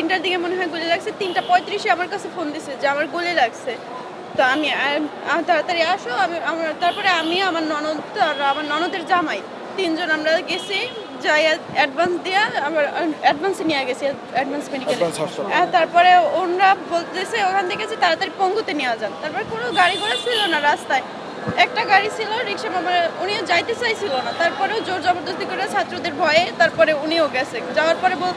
তিনটার দিকে মনে হয় গুলি লাগছে তিনটা পঁয়ত্রিশে আমার কাছে ফোন দিছে যে আমার গুলি লাগছে। তো আমি তাড়াতাড়ি আসো আমি আমার তারপরে আমি আমার ননদ আর আমার ননদের জামাই তিনজন আমরা গেছি যাই অ্যাডভান্স দিয়ে আমার অ্যাডভান্সে নিয়ে গেছি অ্যাডভান্স মেডিকেল তারপরে ওনারা বলতেছে ওখান থেকে যে তাড়াতাড়ি পঙ্গুতে নিয়ে যান। তারপরে কোনো গাড়ি ঘোড়া ছিল না রাস্তায়। একটা গাড়ি ছিল রিক্সা মানে উনিও যাইতে চাইছিল না। তারপরেও জোর জবরদস্তি করে ছাত্রদের ভয়ে তারপরে উনিও গেছে। যাওয়ার পরে বল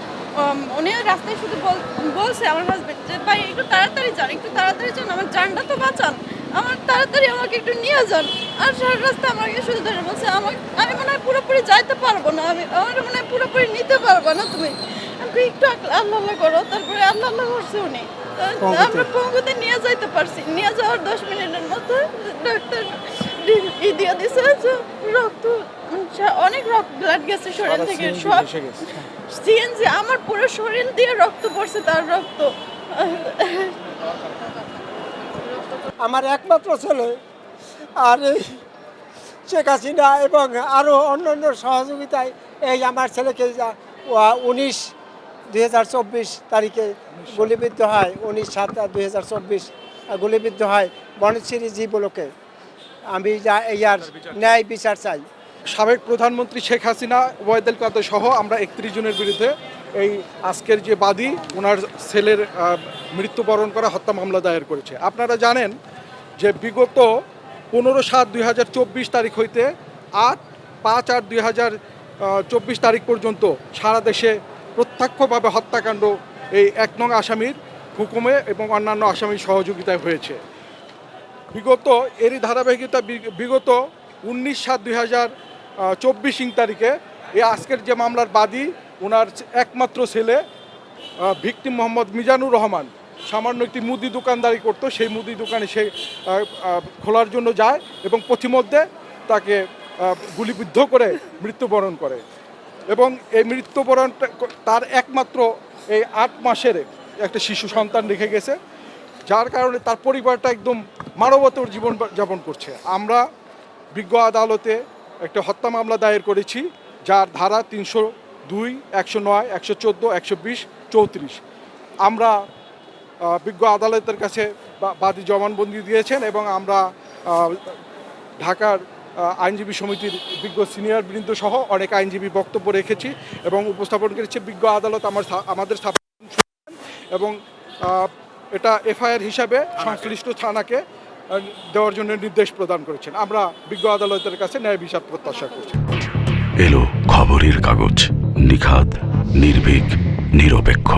উনিও রাস্তায় শুধু বল- বলছে আমার হাজবেন্ড যে, ভাই, একটু তাড়াতাড়ি যান, একটু তাড়াতাড়ি যান, আমার জানটা তো বাঁচান। আমার তাড়াতাড়ি আমাকে একটু নিয়ে যান। আর সারা রাস্তা আমাকে শুধু ধরে বলছে, আমার আমি মনে হয় পুরোপুরি যাইতে পারব না, আমি আমার মনে হয় পুরোপুরি নিতে পারব না তুমি। আমি একটু আল্লাহ আল্লাহ করো তারপরে আল্লাহ আল্লাহ করছে উনি। আমরা পঙ্গুতে নিয়ে যাইতে পারছি। নিয়ে যাওয়ার দশ মিনিটের মধ্যে ডাক্তার ই দিয়ে দিছে রক্ত অনেক রক্ত ব্লাড গেছে শরীর থেকে। সব। সিএনজি আমার পুরো শরীর দিয়ে রক্ত পড়ছে তার রক্ত। আমার একমাত্র ছেলে আর শেখ হাসিনা এবং আরও অন্যান্য সহযোগিতায় এই আমার ছেলেকে উনিশ দুই হাজার চব্বিশ তারিখে গুলিবিদ্ধ হয়, উনিশ সাত দুই গুলিবিদ্ধ হয় বনশ্রী জীবলোকে আমি যা এই আর ন্যায় বিচার চাই। সাবেক প্রধানমন্ত্রী শেখ হাসিনা ওয়াইদুল কাদের সহ আমরা একত্রিশ জনের বিরুদ্ধে এই আজকের যে বাদী ওনার ছেলের মৃত্যুবরণ করা হত্যা মামলা দায়ের করেছে। আপনারা জানেন যে বিগত পনেরো সাত দুই তারিখ হইতে আট পাঁচ আট দুই চব্বিশ তারিখ পর্যন্ত সারা দেশে প্রত্যক্ষভাবে হত্যাকাণ্ড এই এক নং আসামির হুকুমে এবং অন্যান্য আসামির সহযোগিতায় হয়েছে। বিগত, এরই ধারাবাহিকতা বিগত উনিশ সাত দুই হাজার চব্বিশ ইং তারিখে এই আজকের যে মামলার বাদী, ওনার একমাত্র ছেলে ভিকটিম মোহাম্মদ মিজানুর রহমান, সামান্য একটি মুদি দোকানদারি করতো, সেই মুদি দোকানে সে খোলার জন্য যায় এবং পথিমধ্যে তাকে গুলিবিদ্ধ করে মৃত্যুবরণ করে। এবং এই মৃত্যুবরণ তার একমাত্র এই আট মাসের একটা শিশু সন্তান রেখে গেছে, যার কারণে তার পরিবারটা একদম মানবতর জীবন যাপন করছে। আমরা বিজ্ঞ আদালতে একটা হত্যা মামলা দায়ের করেছি, যার ধারা তিনশো দুই, একশো নয়, একশো চোদ্দ, একশো বিশ, চৌত্রিশ। আমরা বিজ্ঞ আদালতের কাছে বাদী জবানবন্দি দিয়েছেন এবং আমরা ঢাকার আইনজীবী সমিতির বিজ্ঞ সিনিয়র বৃন্দ সহ অনেক আইনজীবী বক্তব্য রেখেছি এবং উপস্থাপন করেছে বিজ্ঞ আদালত আমার আমাদের স্থাপন এবং এটা এফআইআর হিসাবে সংশ্লিষ্ট থানাকে দেওয়ার জন্য নির্দেশ প্রদান করেছেন। আমরা বিজ্ঞ আদালতের কাছে ন্যায় বিচার প্রত্যাশা করছি। এলো খবরের কাগজ, নিখাদ, নির্ভীক, নিরপেক্ষ।